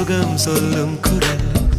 சொர்க்கம் சொல்லும் குரல்.